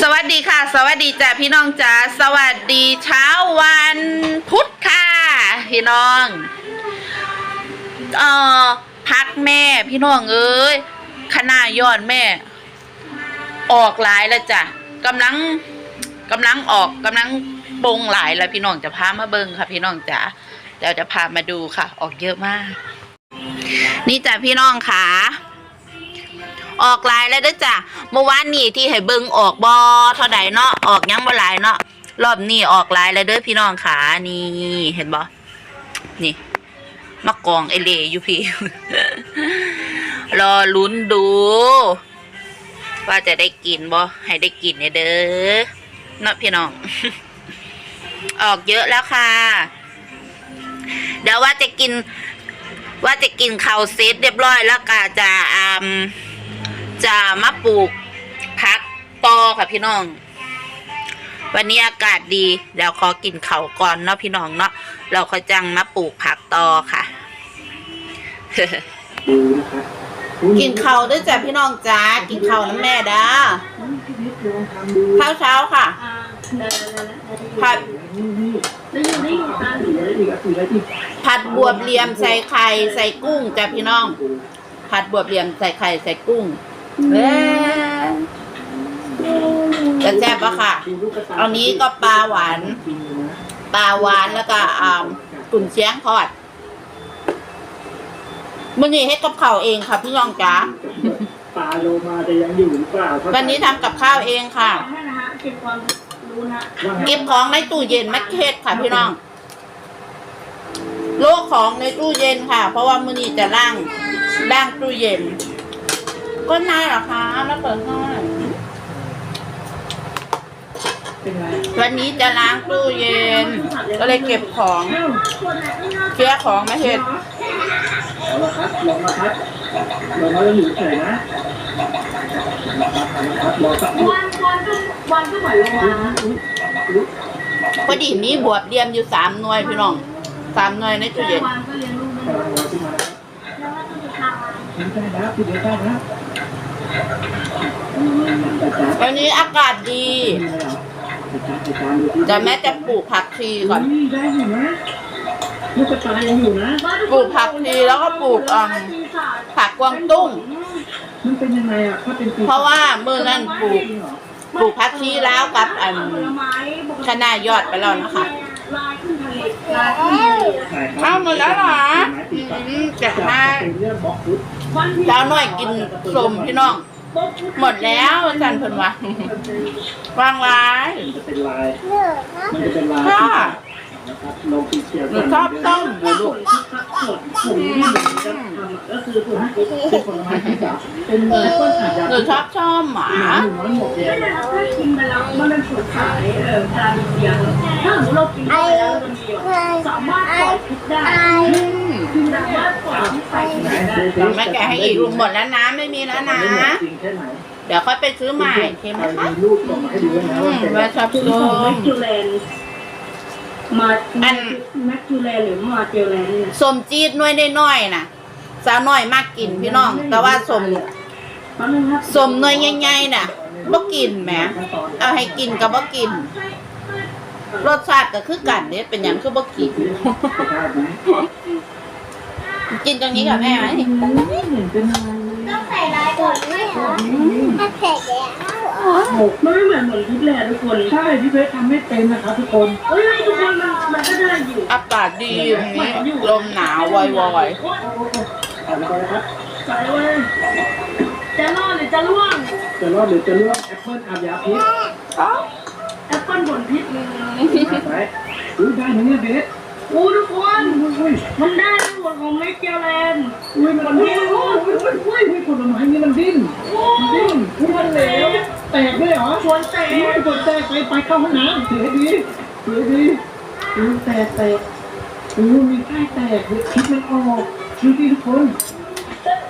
สวัสดีค่ะ สวัสดีจ้ะพี่น้องจ้าสวัสดีเช้าวันพุธค่ะ พี่น้องเอ่อพักแม่พี่น้องเอ้ยคณะยอดแม่ ออกหลายแล้วจ้ะกำลังกำลังออกกำลังปงหลายแล้วพี่น้องจะพามาเบิ่งค่ะ พี่น้องจ๋าเดี๋ยวจะพามาดูค่ะ ออกเยอะมาก นี่จ้ะพี่น้องค่ะ ออกหลายแล้วเด้อจ้ะเมื่อวานนี่ที่ให้เบิ่งออกบอเท่าใดเนาะออกยังบ่หลายเนาะรอบนี้ออกหลายแล้วเด้อพี่น้องขานี่เห็นบ่นี่มากองไอเลอยู่พี่ รอลุ้นดู ว่าจะได้กินบ่ให้ได้กินเด้อเนาะพี่น้อง ออกเยอะแล้วค่ะ เดี๋ยวว่าจะกิน ว่าจะกินข้าวเซตเรียบร้อยแล้วก็จะอ่า จะมาปลูกพักตอค่ะพี่น้อง วันนี้อากาศดีเดี๋ยวขอกินเขาวก่อนเนาะพี่น้องเนาะเราก็จังมาปลูกผักตอค่ะ กินข้าวด้วยจ้ะพี่น้องจ้ากินข้าวน้ำแม่ด้าข้าวเช้าค่ะผัดผัดบวบเหลี่ยมใส่ไข่ใส่กุ้งจ้ะพี่น้อง ผัดบวบเหลี่ยมใส่ไข่ใส่กุ้ง เอ้ยจะแซ่บปะค่ะเอานี้ก็ปลาหวาน ปลาหวานแล้วก็อ่ากุนเชียงทอดมื่อนี้ให้กับข้าวเองค่ะพี่น้องจ๋าปลาโลมาจะยังอยู่หรือเปล่าวันนี้ทำกับข้าวเองค่ะให้นะฮะเป็นความรู้นะเก็บของในตู้เย็นแมคเคสค่ะพี่น้อง โลกของในตู้เย็นค่ะ เพราะว่ามื้อนี้จะล่างล่างตู้เย็น ก็นายเหรอคะแล้วเปิดให้เป็นไงวันนี้จะล้างตู้เย็น ก็เลยเก็บของเอ้าเคลียร์ของมาเห็ดเอาละครับลองมาพัดลองมาแล้วอยู่เฉยนะรอสักนิดวันวันก็วันก็เหมือนลงมาพอดีมีบวบเดียมอยู่สามหน่วยพี่น้องสามหน่วยในตู้เย็นวันก็เรียนรู้ได้กำลังรอขึ้นมาแล้วว่าต้องทำเห็นได้แล้วพี่เดียวได้แล้วแต่จ้า วันนี้อากาศดีแต่จ้าแต่จ้าดูที่แต่แม่จะปลูกผักชีก่อนได้อยู่นะลูกกระตายยังอยู่นะปลูกผักชีแล้วก็ปลูกอ่อมผักกวางตุ้ง มันเป็นยังไงอะถ้าเป็นเพราะว่าเมื่อนั้นปลูกปลูกผักชีแล้วกับอันผลไม้คณะยอดไปแล้วนะคะ ขึ้นทะเลข้าวหมดแล้วเหรออืมจะมาเป็นเรื่องบล็อกฟุตวันที่เช้าหน่อยกินสมพี่น้อง หมดแล้วอาจารย์เพิ่นว่าวางไว้มันจะเป็นลายมันจะเป็นลายค่ะนะครับลงสีเขียวหนูชอบต้มอยู่ลูกผมนี่เหมือน กันทำก็คือผมเป็นผลไม้ที่จะเป็นเนื้อต้นอาจจะหนูชอบชอบหมาหนึ่งร้อยหมกแดงถ้ากินไปแล้วมันเป็นผลขายเออการมีเสียงถ้าสมมติเรากินเข้าไปแล้วมันมีสามารถปล่อยพิษได้อืมสามารถปล่อยพิษใส่ได้เดี๋ยวแม่แกะให้อีกลุงหมดแล้วนะไม่มีแล้วนะจริงแค่ไหนเดี๋ยวค่อยไปซื้อใหม่โอเคไหมคะมีรูปส่งมาให้ดูนะอืว่ามเป็นแม่ชอบคือส้ของแมมคจูแลนมาแมคจูแลนหรือมาเจลแลนเนี่ยส้มจี๊ดหน้อยน้อยๆน่ะ สาวน้อยมากกินพี่น้อง แต่ว่าส้มแป๊บนึงครับส้มหน่วยใหญ่ๆน่ะบ่กินแหมเอาให้กินก็บ่กิน รสชาติก็คือกันเด้เป็นหยังคือบ่กิน กินตรงนี้กับแม่ไหมเป็นอะไรต้องใส่ลายก่อนไหมเหรอถ้าเสร็จแล้วเหรอหมกมันไม่เหมือนเหมือนพิษแลนทุกคนใช่พี่เพชรทำไม่เป็นนะครับทุกคนเฮ้ยทุกคนมันมันก็ได้อยู่อากาศดีอย่างนี้ลมหนาววอยเอาละครับใส่ไว้จะรอดหรือจะล่วงจะรอดหรือจะเลือกแอปเปิลอาบยาพิษแอปเปิ้ลบนพิษไปอุ้ยได้นะเนี่ยเบสอู้ทุกคนอุ้ยอุ้ยมันได้ในส่วนของแมคเจลแลนอุ้ยมันดิ้นอุ้ยอุ้ยอุ้ยอุ้ยอุ้ยผลไม้นี่มันดิ้นมันดิ้นอุ้ยมันเหลวแตกด้วยเหรอชวนเตะอุ้ยผลแตกไปไปเข้าห้องน้ำเสียดีเสียดีอุ้ยแตกแตกอุ้ยมีไส้แตกพิษมันออกดูดิทุกคน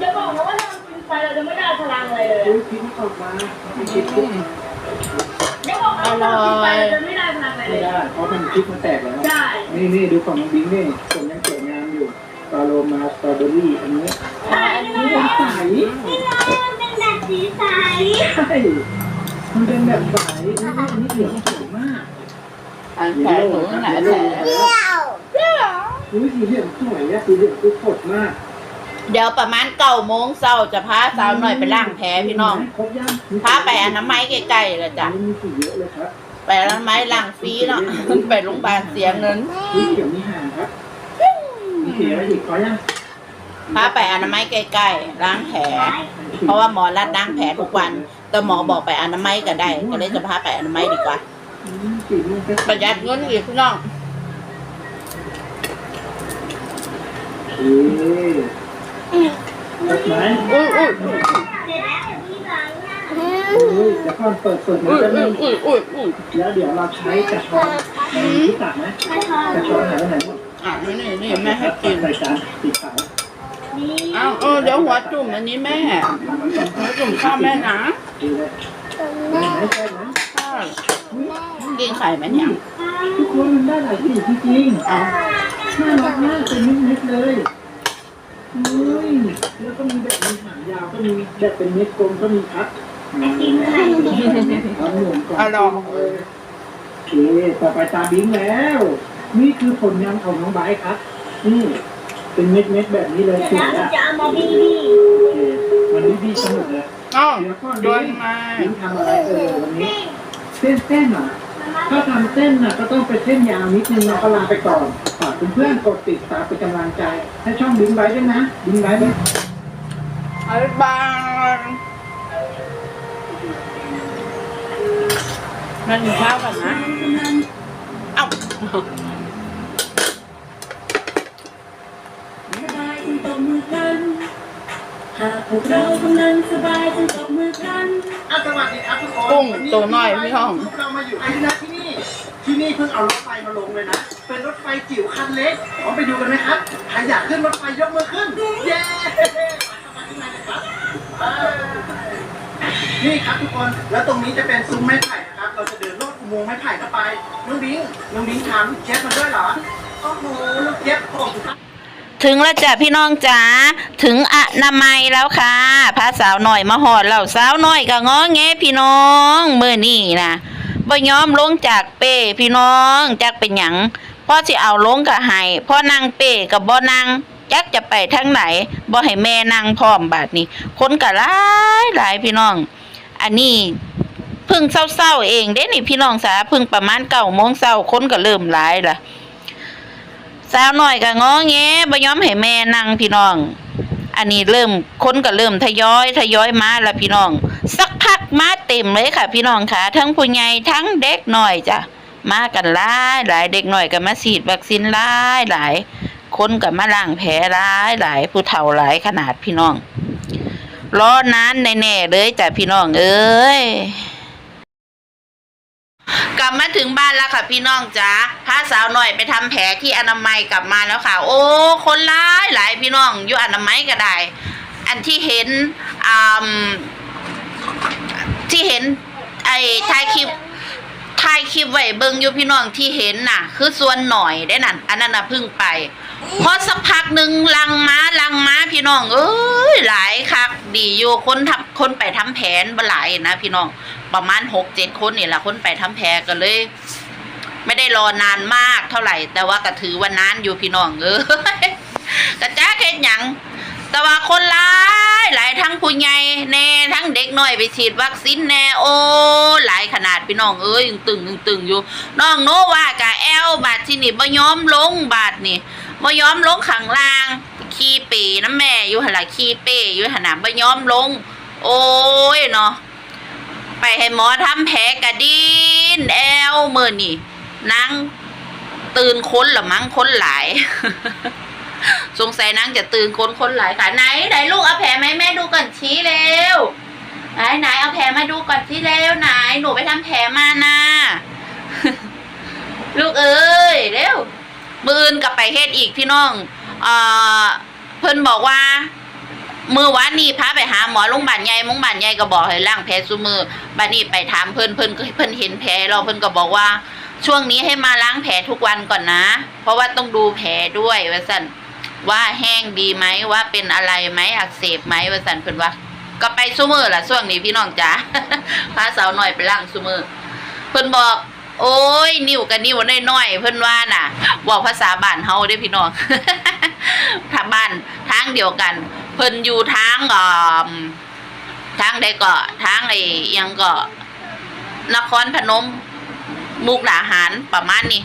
อย่าบอกนะว่าถ้าเรากินไปเราจะไม่ได้พลังอะไรเลยอุ้ยพิษมันออกมาพิษปุ๊บอย่าบอกนะว่าเรากินไปเราจะไม่ได้พลังอะไรไม่เลยได้เพราะมันพิษมันแตกแล้วได้นี่นี่ดูของน้องบิงนี่ผมยังสวยงามอยู่ปลาโลมาสตรอเบอรี่อันนี้ได้นี่เป็นใสนี่ไงมันเป็นแบบสีใสใช่มันเป็นแบบใสอุ๊ยอันนี้เหลืองสวยมากอันแผลหนูหนาแผลเที่ยวอุ้ยสีเหลืองสวยอะสีเหลืองคือสดมาก เดี๋ยวประมาณเก้าโมงเช้าจะพาสาวหน่อยไปล้างแผลพี่น้อง พาไปอนามัยใกล้ๆเลยจ้ะไปอนามัยล้างฟรีเนาะไปโรงพยาบาลเสียเงินมีเขียวมีหางครับเขียอีกขอยังพาไปอนามัยใกล้ๆล้างแผลเพราะว่าหมอรัดล้างแผลทุกวัน แต่หมอบอกไปอนามัยก็ได้ ก็เลยจะพาไปอนามัยดีกว่าประหยัดเงินอีกพี่น้องอ เปิดไหมอุ้ยอุ้ยอุ้ยเดี๋ยวก่อนเปิดเปิดมันอุ้ยจะมีอุ้ยอุ้ยอุ้ยแล้วเดี๋ยวเราใช้กระชอนรู้จักไหมกระชอนหายไปไหนหมดอะนี่นี่นี่แม่ให้กินใส่จานติดเสาอ้าวเออเดี๋ยวหัวจุ่มอันนี้แม่หัวจุ่มข้าวแม่นะดีเลยได้ไหมได้ไหมข้าวกินไข่ไหมเนี่ยทุกคนมันได้หลายสีจริงเอาๆน่ารักมากเป็นเม็ดๆเลยอุ้ย แล้วก็มีแบบมีหางยาวก็มีแบบเป็นเม็ดกลมก็มีครับเอาหนุ่มก่อนเอาลองโอเคต่อไปตาบิงแล้ว นี่คือผลงานของน้องไบร์ทครับนี่เป็นเม็ดเม็ดๆแบบนี้เลยสวยอะจะเอามาบีบีโอเควันนี้พี่สนุกเลยเอ้าเดี๋ยวก่อนโดบินงมาบิงทำอะไรเออวันนี้เส้นเส้นๆอะถ้าทำเส้นน่ะก็ต้องเป็นเส้นยาวนิดนึงเราก็ลาไปก่อนฝาก เพื่อนๆกดติดตามเป็นกำลังใจ ให้ช่องบิงไบร์ทด้วยนะบิงไบร์ทด้วยบายบายมากินข้าวกันนะ เอ้าสบายจนตบมือกัน หากพวกเรากำลังสบายจนตบมือกัน อะสวัสดีครับทุกคนกุ้งตัวน้อยพี่ห้องพวกเรามาอยู่ที่นะ ที่นี่เพิ่งเอารถไฟมาลงเลยนะ เป็นรถไฟจิ๋วคันเล็กพร้อมไปดูกันไหมครับใครอยากขึ้นรถไฟยกมือขึ้น เย้มาเข้ามาข้างในเลยครับไปนี่ครับทุกคน แล้วตรงนี้จะเป็นซุ้มไม้ไผ่นะครับ เราจะเดินลอดอุโมงค์ไม้ไผ่เข้าไป น้องบิงน้องบิงถามลูกเจี๊ยบมาด้วยเหรอ โอ้โห ลูกเจี๊ยบผมครับ ถึงแล้วจ้ะพี่น้องจ๋าถึงอนามัยแล้วค่ะพาสาวหน่อยมาหอดแล้วสาวน้อยก็ง้อแงพี่น้องเมื่อนี่นะ บ่ยอมลงจากเป้พี่น้องจักเป็นหยังพ่อสิเอาลงก็ให้พ่อนั่งเป้กับบ่นั่งจักจะไปทางไหนบ่ให้แม่นั่งพร้อมบาดนี้คนก็หลายหลายพี่น้อง อันนี้เพิ่งเศร้าๆเองเด้นี่พี่น้องสาเพิ่งประมาณเก้าโมงเช้าคนก็เริ่มหลายล่ะสาวหน่อยก็ง้อแงบ่ยอมให้แม่นั่งพี่น้อง อันนี้เริ่มคนก็เริ่มทยอยทยอยมาล้วพี่น้อง สักพักมาเต็มเลยค่ะ พี่น้องค่ะ ทั้งผู้ใหญ่ทั้งเด็กหน่อยจ้ะมากันหลายหลายเด็กหน่อยก็มาฉีดวัคซีนหลายหลายคนก็มาล้างแผลหลายหลายผู้เฒ่าหลายขนาดพี่น้องรอนานแน่ๆเลยจ้ะพี่น้องเอ้ยกลับมาถึงบ้านแล้วค่ะพี่น้องจ๋าพาสาวหน่อยไปทำแผลที่อนามัยกลับมาแล้วค่ะ โอ้ คนร้ายหลายพี่น้องอยู่อนามัยก็ได้ อันที่เห็นอ่า ที่เห็น ไอ้ถ่ายคลิปถ่ายคลิปไว้เบิ่งอยู่พี่น้องที่เห็นน่ะ คือส่วนหน่อยได้นั่นอันนั้นน่ะพิ่งไปพอสักพักหนึ่งลังม้าลังม้าพี่น้อง เอ้ยหลายคักดีอยู่คนทำคนไปทำแผนบ่หลายนะพี่น้องประมาณหกเจ็ดคนนี่แหละคนไปทำแผลกันเลย ไม่ได้รอนานมากเท่าไหร่ แต่ว่าก็ถือว่านานอยู่พี่น้องเอ้ยกระจ้าเฮ็ดหยังแต่ว่าคนหลาย หลายทั้งผู้ใหญ่แน่ทั้งเด็กน้อยไปฉีดวัคซีนแน่โอ้หลายขนาดพี่น้องเอ้ยตึงตึงตึงอยู่น้องโนว่ากะแอลบาดที่นี่บ่ยอมลงบาดนี่บ่ยอมลงข้างล่าง ขี้เปน้ำแม่อยู่หั่นล่ะขี้เปอยู่หั่นน่ะบ่ยอมลง โอ้ยเนาะไปให้หมอทำแผลกระดินแอลเมื่อนี่นางตื่นค้นหรือมั้งค้นหลาย สงสัยนางจะตื่นคนคนหลายค่ะไหนไหนลูกเอาแผลไหมแม่ดูก่อนชี้เร็วไหนไหนเอาแผลมาดูก่อนชี้เร็วไหนหนูไปทำแผลมานะลูกเอ้ยเร็วมืออื่นกลับไปเฮ็ดอีกพี่น้องเอ่อเพิ่นบอกว่ามือวานนี้พาไปหาหมอโรงพยาบาลใหญ่โรงพยาบาลใหญ่ก็บอกให้ล้างแผลซุมือบัดนี้ไปถามเพิ่นเพิ่นก็เพิ่นเห็นแผลเราเพิ่นก็บอกว่า ช่วงนี้ให้มาล้างแผลทุกวันก่อนนะ เพราะว่าต้องดูแผลด้วยว่าสั่น ว่าแห้งดีไหมว่าเป็นอะไรไหมอักเสบไหมว่าสันเพิ่นว่า ก็ไปซูมือล่ะช่วงนี้พี่น้องจ๋าพาสาวหน่อยไปล่างซูมือเพิ่นบอก โอ้ย นิ้วกับนิ้วน้อยๆเพิ่นว่าน่ะบอกภาษาบ้านเฮาเด้พี่น้องทางบ้านทางเดียวกัน เพิ่นอยู่ทางอ่อทางใดก็ทางไอ้ยังก็นครพนมมุกดาหารประมาณนี้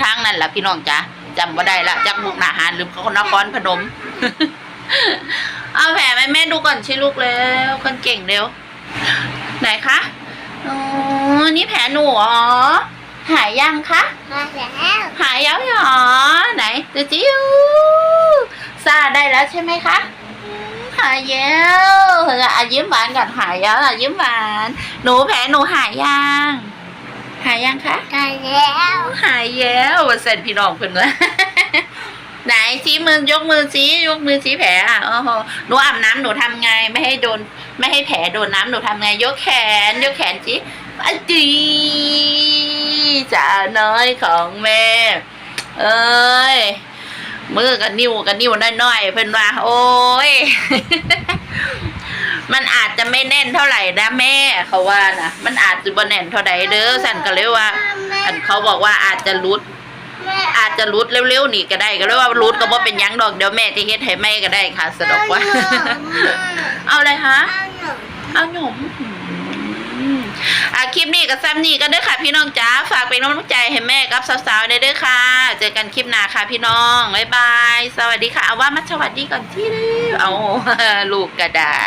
ทางนั่นแหละพี่น้องจ๋า จำว่าได้ละจากมุกดาหารหรือนครพนม เอาแผลไหมแม่ดูก่อนชิลูกเร็วคนเก่งเร็ว ไหนคะอ๋อนี่แผลหนูเหรอหายยังคะมาแล้วหายแล้วเหรอไหนเดี๋ยวจิ้วซาได้แล้วใช่ไหมคะอืมหายแล้วเอออะยิ้มหวานก่อนหายแล้วอะยิ้มหวานหนูแผลหนูหายยัง หายยังคะมาแล้วหายแล้ววันเสร็จพี่น้องเพิ่นว่าไหนชี้มือยกมือชี้ยกมือชี้แผลอะโอ้โหหนูอาบน้ำหนูทำไงไม่ให้โดน ไม่ให้แผลโดนน้ำหนูทำไง ยกแขน ยกแขนชี้อะจีจ่าน้อยของแม่ เอ้ยมือกับนิ้วกับนิ้วน้อยๆเพิ่นว่า โอ้ย มันอาจจะไม่แน่นเท่าไหร่นะแม่เขาว่านะมันอาจจะบ่แน่นเท่าใดเด้อสันก็เลยว่า อันเขาบอกว่าอาจจะรุดแม่อาจจะรุดเร็วๆนี่ก็ได้ ก็เลยว่ารุดก็บ่เป็นหยังดอกเดี๋ยวแม่จะเฮ็ดให้แม่ก็ได้ค่ะสะดอกว่า เอาอะไรคะเอาหนม อะคลิปนี้กับซ้ำนี่กันด้อค่ะ พี่น้องจ้าฝากเป็นกำลังใจให้แม่กับสาวๆได้ด้วยค่ะ เจอกันคลิปหน้าค่ะ พี่น้องบ๊ายบาย สวัสดีค่ะเอาว่ามาสวัสดีก่อนที่เด้อเอาลูกก็ได้